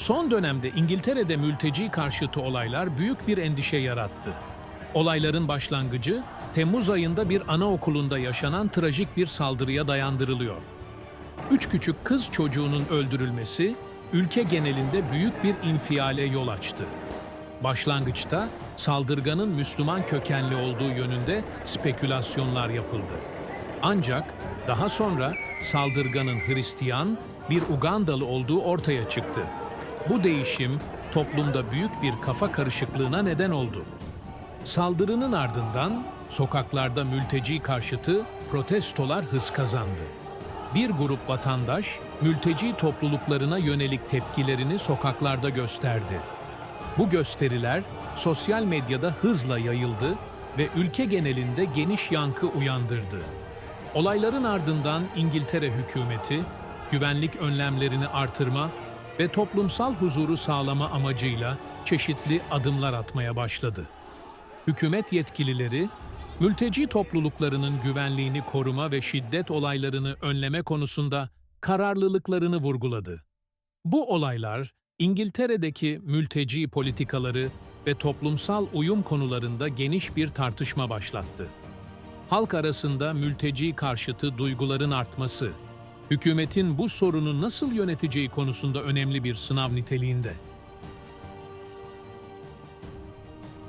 Son dönemde İngiltere'de mülteci karşıtı olaylar büyük bir endişe yarattı. Olayların başlangıcı Temmuz ayında bir anaokulunda yaşanan trajik bir saldırıya dayandırılıyor. Üç küçük kız çocuğunun öldürülmesi ülke genelinde büyük bir infiale yol açtı. Başlangıçta saldırganın Müslüman kökenli olduğu yönünde spekülasyonlar yapıldı. Ancak daha sonra saldırganın Hristiyan bir Ugandalı olduğu ortaya çıktı. Bu değişim toplumda büyük bir kafa karışıklığına neden oldu. Saldırının ardından sokaklarda mülteci karşıtı protestolar hız kazandı. Bir grup vatandaş mülteci topluluklarına yönelik tepkilerini sokaklarda gösterdi. Bu gösteriler sosyal medyada hızla yayıldı ve ülke genelinde geniş yankı uyandırdı. Olayların ardından İngiltere hükümeti güvenlik önlemlerini artırma ve toplumsal huzuru sağlama amacıyla çeşitli adımlar atmaya başladı. Hükümet yetkilileri, mülteci topluluklarının güvenliğini koruma ve şiddet olaylarını önleme konusunda kararlılıklarını vurguladı. Bu olaylar, İngiltere'deki mülteci politikaları ve toplumsal uyum konularında geniş bir tartışma başlattı. Halk arasında mülteci karşıtı duyguların artması, hükümetin bu sorunu nasıl yöneteceği konusunda önemli bir sınav niteliğinde.